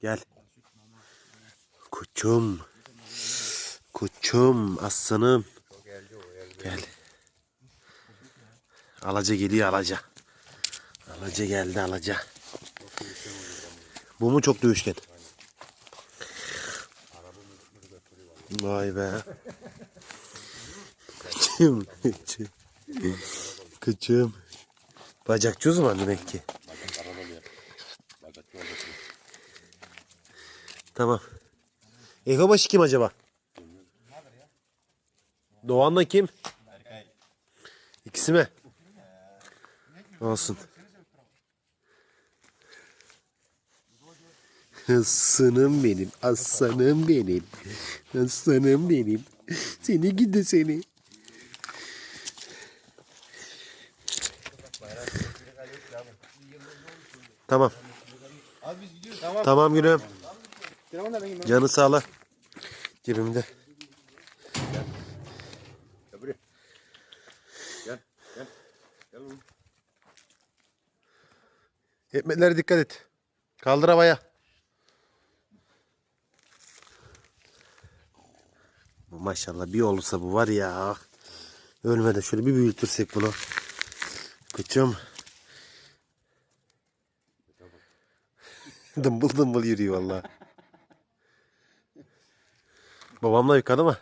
Gel. Koçum. Koçum aslanım. Gel. Alaca geliyor alaca. Alaca geldi alaca. Bu mu çok dövüşken? Vay be. Kıçım. Kıçım. Bacakçı uzman demek ki. Tamam. Ekobaşı kim acaba? Doğan'la kim? İkisi mi? Olsun. Aslanım benim, aslanım benim. Aslanım benim. Seni gidi seni. Tamam. Abi biz gidiyoruz. Tamam. Tamam gülüm. Telefon. Canı sağla. Cebimde. Gel buraya. Gel. Gel. Gel oğlum. Ekmeklere dikkat et. Kaldır havaya. Bu maşallah bir olursa bu var ya. Ölmeden şöyle bir büyütürsek bunu. Kıçım. Dımbıl dımbıl yürüyor valla. Babamla yıkadı mı?